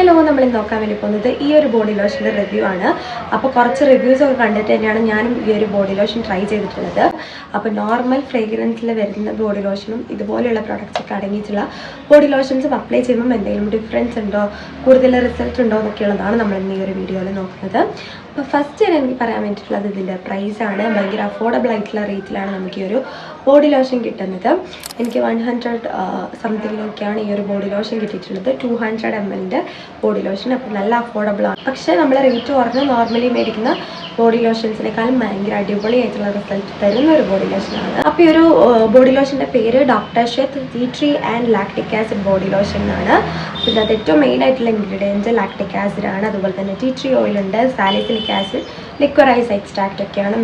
Hello നമ്മൾ നോക്കാൻ വേണ്ടി പോകുന്നത് ഈ ഒരു ബോഡി ലോഷന്റെ റിവ്യൂ ആണ്. അപ്പോൾ കുറച്ച് റിവ്യൂസ് ഒക്കെ കണ്ടിട്ട് തന്നെയാണ് ഞാനും ഈ ഒരു ബോഡി ലോഷൻ ട്രൈ ചെയ്തിട്ടുള്ളത്. അപ്പോൾ നോർമൽ ഫ്രേഗ്രൻസിൽ വരുന്ന ബോഡി ലോഷനും ഇതുപോലെയുള്ള പ്രോഡക്റ്റ്സ് ഒക്കെ അടങ്ങിയിട്ടുള്ള ബോഡി ലോഷൻസും അപ്ലൈ ചെയ്യുമ്പോൾ എന്തെങ്കിലും ഡിഫറൻസ് ഉണ്ടോ? കൂടുതൽ റിസൾട്ട് ഉണ്ടോ എന്നൊക്കെയുള്ളതാണ് നമ്മൾ ഇന്ന് ഈ ഒരു വീഡിയോയിൽ നോക്കുന്നത്. അപ്പോൾ ഫസ്റ്റ് ഞാൻ എനിക്ക് പറയാൻ വേണ്ടിയിട്ടുള്ളത് ഇതിന്റെ പ്രൈസാണ് ഭയങ്കര അഫോർഡബിൾ ആയിട്ടുള്ള റേറ്റിലാണ് നമുക്ക് ഈ ഒരു ബോഡി ലോഷൻ കിട്ടുന്നത്. എനിക്ക് വൺ ഹൺഡ്രഡ് സംതിങ്ങിലൊക്കെയാണ് ഈ ഒരു ബോഡി ലോഷൻ കിട്ടിയിട്ടുള്ളത്. ടു ഹൺഡ്രഡ് എം എല്ലിന്റെ ബോഡി ലോഷൻ. അപ്പോൾ നല്ല അഫോർഡബിൾ ആണ് പക്ഷേ നമ്മൾ റേറ്റ് കുറഞ്ഞ് നോർമലി മേടിക്കുന്ന ബോഡി ലോഷൻസിനേക്കാളും ഭയങ്കര അടിപൊളിയായിട്ടുള്ള റിസൾട്ട് തരുന്ന ഒരു ബോഡി ലോഷനാണ് അപ്പോൾ ഈ ഒരു ബോഡി ലോഷന്റെ പേര് doctor Sheth tea tree and lactic acid body lotion എന്നാണ് അപ്പോൾ ഇതിനകത്ത് ഏറ്റവും മെയിൻ ആയിട്ടുള്ള ഇൻഗ്രീഡിയൻസ് ലാക്ടിക് ആണ്. അതുപോലെ തന്നെ ടീ ട്രീ ഓയിൽ ഉണ്ട് സാലിസിലിക് ആസിഡ് ലിക്വറൈസ് എക്സ്ട്രാക്റ്റ് ഒക്കെയാണ്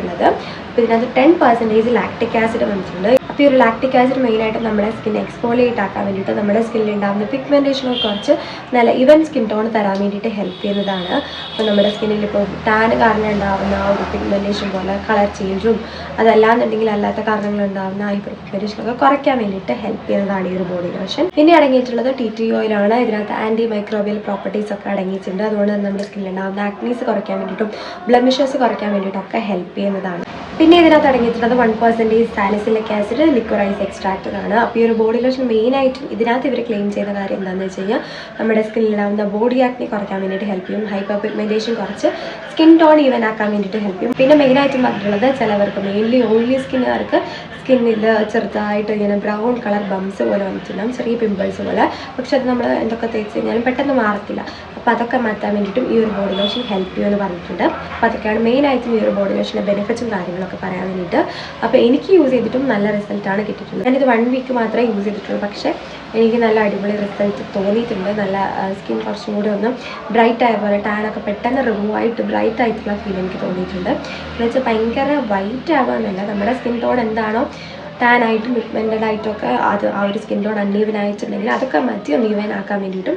ഉള്ളത്. അപ്പോൾ ഇതിനകത്ത് ടെൻ പെർസെന്റേജ് ലാക്ടിക് ആസിഡ് വന്നിട്ടുണ്ട്. ഒരു ലാക്ടിക് ആസിഡ് മെയിനായിട്ട് നമ്മുടെ സ്കിൻ എക്സ്പോളിയേറ്റ് ആക്കാൻ വേണ്ടിയിട്ട് നമ്മുടെ സ്കിന്നിൽ ഉണ്ടാകുന്ന പിഗ്മെന്റേഷനൊക്കെ കുറച്ച് നല്ല ഇവൻ സ്കിൻ ടോൺ തരാൻ വേണ്ടിയിട്ട് ഹെൽപ്പ് ചെയ്യുന്നതാണ്. അപ്പോൾ നമ്മുടെ സ്കിന്നിൽ ഇപ്പോൾ ടാൻ കാരണം ഉണ്ടാകുന്ന ആ ഒരു പിഗ്മെന്റേഷൻ പോലെ കളർ ചേഞ്ചും അതല്ലാന്നുണ്ടെങ്കിൽ അല്ലാത്ത കാരണങ്ങൾ ഉണ്ടാകുന്ന ആ ഹൈപ്പർ പിഗ്മെന്റേഷനൊക്കെ കുറയ്ക്കാൻ വേണ്ടിയിട്ട് ഹെൽപ്പ് ചെയ്യുന്നതാണ് ഈ ഒരു ബോഡി ലോഷൻ പിന്നെ അടങ്ങിയിട്ടുള്ളത് ടി ടി ഓയിലാണ് ഇതിനകത്ത് ആന്റി മൈക്രോബിയൽ പ്രോപ്പർട്ടീസ് ഒക്കെ അടങ്ങിയിട്ടുണ്ട്. അതുകൊണ്ട് തന്നെ നമ്മുടെ സ്കിന്നിൽ ഉണ്ടാകുന്ന ആക്നീസ് കുറയ്ക്കാൻ വേണ്ടിയിട്ടും ബ്ലമിഷസ് കുറയ്ക്കാൻ വേണ്ടിയിട്ടൊക്കെ ഹെൽപ്പ് ചെയ്യുന്നതാണ്. പിന്നെ ഇതിനകത്ത് അടങ്ങിയിട്ടുള്ളത് one percentage salicylic acid liquorice extract ആണ് അപ്പോൾ ഈ ഒരു ബോഡി ലോഷൻ മെയിനായിട്ടും ഇതിനകത്ത് ഇവർ ക്ലെയിം ചെയ്ത കാര്യം എന്താണെന്ന് വെച്ച് കഴിഞ്ഞാൽ നമ്മുടെ സ്കിന്നിലാവുന്ന ബോഡി ആക്നി കുറയ്ക്കാൻ വേണ്ടിയിട്ട് ഹെൽപ്പ് ചെയ്യും. ഹൈപ്പർ പിഗ്മെന്റേഷൻ കുറച്ച് സ്കിൻ ടോൺ ഈവൻ ആക്കാൻ വേണ്ടിയിട്ട് ഹെൽപ്പ് ചെയ്യും. പിന്നെ മെയിനായിട്ടും പറഞ്ഞിട്ടുള്ളത് ചിലവർക്ക് മെയിൻലി ഓയിലി സ്കിന്നുകാർക്ക് സ്കിന്നിൽ ചെറുതായിട്ട് ഇങ്ങനെ ബ്രൗൺ കളർ ബംസ് പോലെ വന്നിട്ടുണ്ടാകും ചെറിയ പിമ്പിൾസ് പോലെ. പക്ഷെ അത് നമ്മൾ എന്തൊക്കെ തേച്ച് കഴിഞ്ഞാലും പെട്ടെന്ന് മാറത്തില്ല. അപ്പോൾ അതൊക്കെ മാറ്റാൻ വേണ്ടിയിട്ടും ഈ ഒരു ബോഡി ലോഷൻ ഹെൽപ്പ് ചെയ്യുമെന്ന് പറഞ്ഞിട്ടുണ്ട്. അപ്പോൾ അതൊക്കെയാണ് മെയിനായിട്ടും ഈ ഒരു ബോഡി ലോഷന്റെ ബെനിഫിറ്റ്സും കാര്യങ്ങളൊക്കെ പറയാൻ വേണ്ടിയിട്ട്. അപ്പോൾ എനിക്ക് യൂസ് ചെയ്തിട്ടും നല്ല റിസൾട്ടാണ് കിട്ടിയിട്ടുള്ളത്. ഞാനിത് വൺ വീക്ക് മാത്രമേ യൂസ് ചെയ്തിട്ടുള്ളൂ. പക്ഷേ എനിക്ക് നല്ല അടിപൊളി റിസൾട്ട് തോന്നിയിട്ടുണ്ട്. നല്ല സ്കിൻ കുറച്ചും കൂടി ഒന്ന് ബ്രൈറ്റ് ആയ പോലെ ടാനൊക്കെ പെട്ടെന്ന് റിമൂവ് ആയിട്ട് ബ്രൈറ്റ് ആയിട്ടുള്ള ഫീൽ എനിക്ക് തോന്നിയിട്ടുണ്ട്. എന്ന് വെച്ചാൽ ഭയങ്കര വൈറ്റ് ആവാന്നല്ല. നമ്മുടെ സ്കിൻ ടോൺ എന്താണോ ടാൻ ആയിട്ടും പിഗ്മെന്റഡ് ആയിട്ടൊക്കെ അത് ആ ഒരു സ്കിൻ ടോൺ അൺഈവൻ ആയിട്ടുണ്ടെങ്കിൽ അതൊക്കെ മാറ്റി ഒന്ന് ഈവൻ ആക്കാൻ വേണ്ടിയിട്ടും.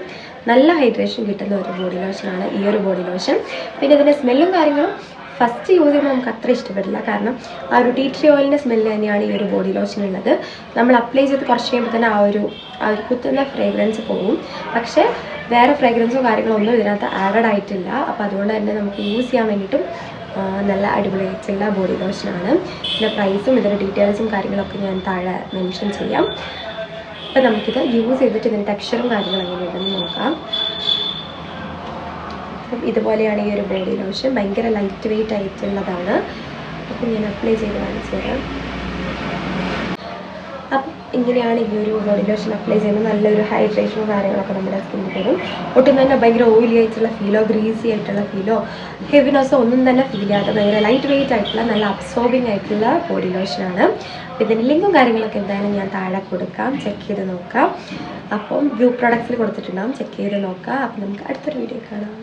നല്ല ഹൈഡ്രേഷൻ കിട്ടുന്ന ഒരു ബോഡി ലോഷനാണ് ഈ ഒരു ബോഡി ലോഷൻ പിന്നെ ഇതിന്റെ സ്മെല്ലും കാര്യങ്ങളും ഫസ്റ്റ് യൂസ് ചെയ്യുമ്പോൾ നമുക്ക് അത്ര ഇഷ്ടപ്പെടില്ല. കാരണം ആ ഒരു ടീ ട്രീ ഓയിലിന്റെ സ്മെല്ല് തന്നെയാണ് ഈ ഒരു ബോഡി ലോഷൻ ഉള്ളത്. നമ്മൾ അപ്ലൈ ചെയ്ത് കുറച്ച് കഴിയുമ്പോൾ തന്നെ ആ ഒരു ആ ഒരു കുത്തുന്ന ഫ്രേഗ്രൻസ് പോകും. പക്ഷേ വേറെ ഫ്രേഗ്രൻസോ കാര്യങ്ങളോ ഒന്നും ഇതിനകത്ത് ആഡഡ് ആയിട്ടില്ല. അപ്പോൾ അതുകൊണ്ട് തന്നെ നമുക്ക് യൂസ് ചെയ്യാൻ വേണ്ടിയിട്ടും നല്ല അടിപൊളിയായിട്ടുള്ള ബോഡി ലോഷനാണ് പിന്നെ പ്രൈസും ഇതിന്റെ ഡീറ്റെയിൽസും കാര്യങ്ങളൊക്കെ ഞാൻ താഴെ മെൻഷൻ ചെയ്യാം. അപ്പം നമുക്കിത് യൂസ് ചെയ്തിട്ട് ഇതിന്റെ ടെക്സ്ചറും കാര്യങ്ങളും എങ്ങനെയുണ്ടെന്ന് നോക്കാം. അപ്പം ഇതുപോലെയാണ് ഈ ഒരു ബോഡി ലോഷൻ ഭയങ്കര ലൈറ്റ് വെയിറ്റ് ആയിട്ടുള്ളതാണ്. അപ്പം ഞാൻ അപ്ലൈ ചെയ്ത് കാണിച്ചു തരാം. അപ്പം ഇങ്ങനെയാണ് ഈ ഒരു ബോഡി ലോഷൻ അപ്ലൈ ചെയ്യുമ്പോൾ നല്ലൊരു ഹൈഡ്രേഷനും കാര്യങ്ങളൊക്കെ നമ്മുടെ സ്കിന്നിൽ തരും. ഒട്ടും തന്നെ ഭയങ്കര ഓയിലി ആയിട്ടുള്ള ഫീലോ ഗ്രീസി ആയിട്ടുള്ള ഫീലോ ഹെവിനെസ്സോ ഒന്നും തന്നെ ഫീൽ ചെയ്യാത്ത ഭയങ്കര ലൈറ്റ് വെയിറ്റ് ആയിട്ടുള്ള നല്ല അബ്സോർബിംഗ് ആയിട്ടുള്ള ബോഡി ലോഷനാണ് അപ്പോൾ ഇതിന്റെ ലിങ്കും കാര്യങ്ങളൊക്കെ എന്തായാലും ഞാൻ താഴെ കൊടുക്കാം. ചെക്ക് ചെയ്ത് നോക്കാം. അപ്പം വ്യൂ പ്രൊഡക്ട്സിൽ കൊടുത്തിട്ടുണ്ടാവും. ചെക്ക് ചെയ്ത് നോക്കാം. അപ്പം നമുക്ക് അടുത്തൊരു വീഡിയോ കാണാം.